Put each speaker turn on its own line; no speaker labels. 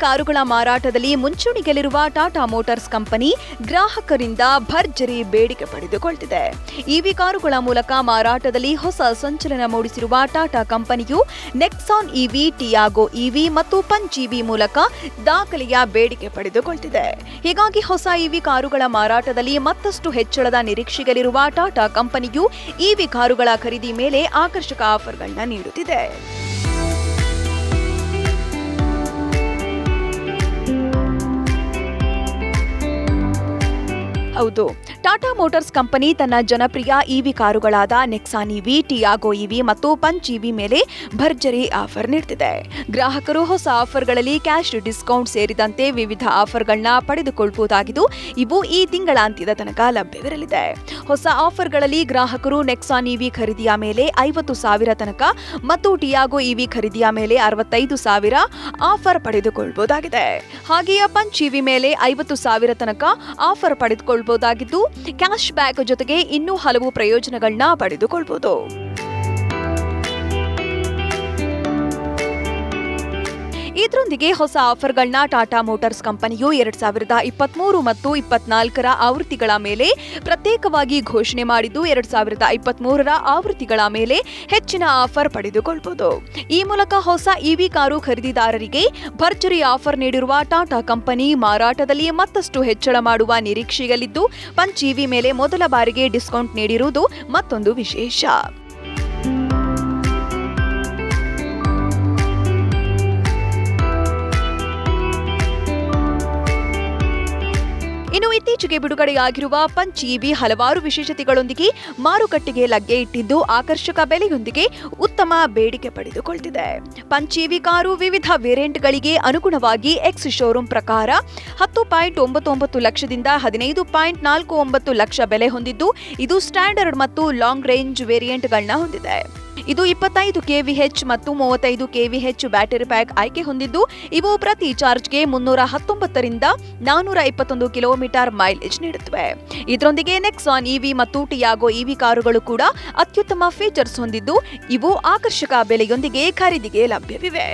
ಕಾರುಗಳ ಮಾರಾಟದಲ್ಲಿ ಮುಂಚೂಣಿಗೆಲಿರುವ Tata motors company ಗ್ರಾಹಕರಿಂದ ಭರ್ಜರಿ ಬೇಡಿಕೆ ಪಡೆದುಕೊಳ್ತಿದೆ. ಇವಿ ಕಾರುಗಳ ಮೂಲಕ ಮಾರಾಟದಲ್ಲಿ ಹೊಸ ಸಂಚಲನ ಮೂಡಿಸಿರುವ ಟಾಟಾ ಕಂಪನಿಯು ನೆಕ್ಸಾನ್ ಇವಿ, ಟಿಯಾಗೋ ಇವಿ ಮತ್ತು ಪಂಚ್ ಇವಿ ಮೂಲಕ ದಾಖಲೆಯ ಬೇಡಿಕೆ ಪಡೆದುಕೊಳ್ತಿದೆ. ಹೀಗಾಗಿ ಹೊಸ ಇವಿ ಕಾರುಗಳ ಮಾರಾಟದಲ್ಲಿ ಮತ್ತಷ್ಟು ಹೆಚ್ಚಳದ ನಿರೀಕ್ಷೆಗಳಿರುವ ಟಾಟಾ ಕಂಪನಿಯು ಇವಿ ಕಾರುಗಳ ಖರೀದಿ ಮೇಲೆ ಆಕರ್ಷಕ ಆಫರ್ಗಳನ್ನ ನೀಡುತ್ತಿದೆ. ಹೌದು. ಟಾಟಾ ಮೋಟಾರ್ಸ್ ಕಂಪನಿ ತನ್ನ ಜನಪ್ರಿಯ ಇವಿ ಕಾರುಗಳಾದ ನೆಕ್ಸಾನ್ ಇವಿ ಟಿಯಾಗೋ ಇವಿ ಮತ್ತು ಪಂಚ್ ಇವಿ ಮೇಲೆ ಭರ್ಜರಿ ಆಫರ್ ನೀಡುತ್ತಿದೆ ಗ್ರಾಹಕರು ಹೊಸ ಆಫರ್ಗಳಲ್ಲಿ ಕ್ಯಾಶ್ ಡಿಸ್ಕೌಂಟ್ ಸೇರಿದಂತೆ ವಿವಿಧ ಆಫರ್ಗಳನ್ನ ಪಡೆದುಕೊಳ್ಳಬಹುದಾಗಿದ್ದು ಇವು ಈ ತಿಂಗಳಾಂತ್ಯದ ತನಕ ಲಭ್ಯವಿರಲಿದೆ. ಹೊಸ ಆಫರ್ಗಳಲ್ಲಿ ಗ್ರಾಹಕರು ನೆಕ್ಸಾನ್ ಇವಿ ಖರೀದಿಯ ಮೇಲೆ ಐವತ್ತು ಸಾವಿರ ತನಕ ಮತ್ತು ಟಿಯಾಗೋ ಇವಿ ಖರೀದಿಯ ಮೇಲೆ ಅರವತ್ತೈದು ಸಾವಿರ ಆಫರ್ ಪಡೆದುಕೊಳ್ಳಬಹುದಾಗಿದೆ ಹಾಗೆಯೇ ಪಂಚ್ ಇವಿ ಮೇಲೆ ಐವತ್ತು ಸಾವಿರ ತನಕ ಆಫರ್ ಪಡೆದುಕೊಳ್ಳಬಹುದಾಗಿದ್ದು ಕ್ಯಾಶ್ ಬ್ಯಾಕ್ ಜೊತೆಗೆ ಇನ್ನೂ ಹಲವು ಪ್ರಯೋಜನಗಳನ್ನ ಪಡೆದುಕೊಳ್ಳಬಹುದು ಇದರೊಂದಿಗೆ ಹೊಸ ಆಫರ್ಗಳನ್ನ ಟಾಟಾ ಮೋಟಾರ್ಸ್ ಕಂಪನಿಯು ಎರಡ್ ಸಾವಿರದ ಇಪ್ಪತ್ಮೂರು ಮತ್ತು ಇಪ್ಪತ್ನಾಲ್ಕರ ಆವೃತ್ತಿಗಳ ಮೇಲೆ ಪ್ರತ್ಯೇಕವಾಗಿ ಘೋಷಣೆ ಮಾಡಿದ್ದು, ಎರಡ್ ಸಾವಿರದ ಇಪ್ಪತ್ಮೂರರ ಆವೃತ್ತಿಗಳ ಮೇಲೆ ಹೆಚ್ಚಿನ ಆಫರ್ ಪಡೆದುಕೊಳ್ಳಬಹುದು ಈ ಮೂಲಕ ಹೊಸ ಇವಿ ಕಾರು ಖರೀದಿದಾರರಿಗೆ ಭರ್ಜರಿ ಆಫರ್ ನೀಡಿರುವ ಟಾಟಾ ಕಂಪನಿ ಮಾರಾಟದಲ್ಲಿ ಮತ್ತಷ್ಟು ಹೆಚ್ಚಳ ಮಾಡುವ ನಿರೀಕ್ಷೆಯಲ್ಲಿದ್ದು, ಪಂಚ್ ಇವಿ ಮೇಲೆ ಮೊದಲ ಬಾರಿಗೆ ಡಿಸ್ಕೌಂಟ್ ನೀಡಿರುವುದು ಮತ್ತೊಂದು ವಿಶೇಷ. ಇತ್ತೀಚೆಗೆ ಬಿಡುಗಡೆಯಾಗಿರುವ ಪಂಚ್ ಇವಿ ಹಲವಾರು ವಿಶೇಷತೆಗಳೊಂದಿಗೆ ಮಾರುಕಟ್ಟೆಗೆ ಲಗ್ಗೆ ಇಟ್ಟಿದ್ದು ಆಕರ್ಷಕ ಬೆಲೆಯೊಂದಿಗೆ ಉತ್ತಮ ಬೇಡಿಕೆ ಪಡೆದುಕೊಳ್ತಿದೆ. ಪಂಚ್ ಇವಿ ಕಾರು ವಿವಿಧ ವೇರಿಯಂಟ್ಗಳಿಗೆ ಅನುಗುಣವಾಗಿ ಎಕ್ಸ್ ಶೋರೂಮ್ ಪ್ರಕಾರ ಹತ್ತು ಪಾಯಿಂಟ್ ಒಂಬತ್ತೊಂಬತ್ತು ಒಂಬತ್ತು ಲಕ್ಷದಿಂದ ಹದಿನೈದು ಪಾಯಿಂಟ್ ನಾಲ್ಕು ಒಂಬತ್ತು ಲಕ್ಷ ಬೆಲೆ ಹೊಂದಿದ್ದು, ಇದು ಸ್ಟ್ಯಾಂಡರ್ಡ್ ಮತ್ತು ಲಾಂಗ್ ರೇಂಜ್ ವೇರಿಯಂಟ್ಗಳನ್ನ ಹೊಂದಿದೆ. ಇದು ಇಪ್ಪತ್ತೈದು ಕೆವಿಎಚ್ ಮತ್ತು ಮೂವತ್ತೈದು ಕೆವಿಎಚ್ ಬ್ಯಾಟರಿ ಪ್ಯಾಕ್ ಆಯ್ಕೆ ಹೊಂದಿದ್ದು, ಇವು ಪ್ರತಿ ಚಾರ್ಜ್ಗೆ ಮುನ್ನೂರ ಹತ್ತೊಂಬತ್ತರಿಂದ ನಾನೂರ ಇಪ್ಪತ್ತೊಂದು ಕಿಲೋಮೀಟರ್ ಮೈಲೇಜ್ ನೀಡುತ್ತವೆ. ಇದರೊಂದಿಗೆ ನೆಕ್ಸಾನ್ ಇವಿ ಮತ್ತು ಟಿಯಾಗೋ ಇವಿ ಕಾರುಗಳು ಕೂಡ ಅತ್ಯುತ್ತಮ ಫೀಚರ್ಸ್ ಹೊಂದಿದ್ದು, ಇವು ಆಕರ್ಷಕ ಬೆಲೆಯೊಂದಿಗೆ ಖರೀದಿಗೆ ಲಭ್ಯವಿವೆ.